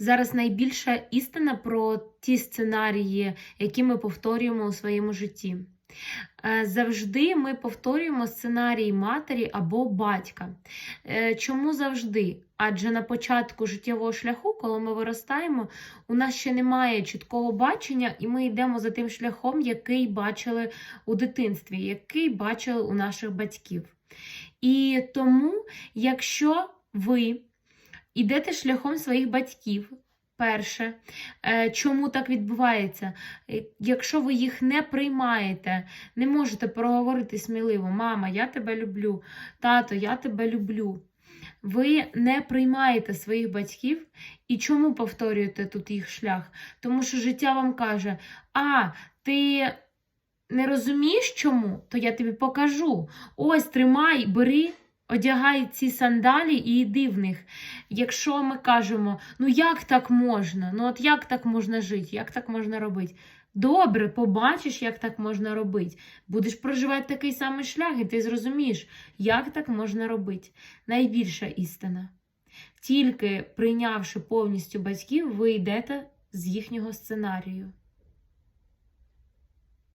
зараз найбільша істина про ті сценарії, які ми повторюємо у своєму житті. Е, Завжди ми повторюємо сценарій матері або батька. Е, Чому завжди? Адже на початку життєвого шляху, коли ми виростаємо, у нас ще немає чіткого бачення, і ми йдемо за тим шляхом, який бачили у дитинстві, який бачили у наших батьків. І тому, якщо ви йдете шляхом своїх батьків, перше, е, чому так відбувається? Е, Якщо ви їх не приймаєте, не можете проговорити сміливо, мама, я тебе люблю, тато, я тебе люблю. Ви не приймаєте своїх батьків і чому повторюєте тут їх шлях? Тому що життя вам каже: а, ти не розумієш чому? То я тобі покажу. Ось, тримай, бери, одягай ці сандалі і йди в них. Якщо ми кажемо, ну як так можна? Ну от як так можна жити, як так можна робити? Добре, побачиш, як так можна робити. Будеш проживати такий самий шлях, і ти зрозумієш, як так можна робити. Найбільша істина. Тільки прийнявши повністю батьків, ви йдете з їхнього сценарію.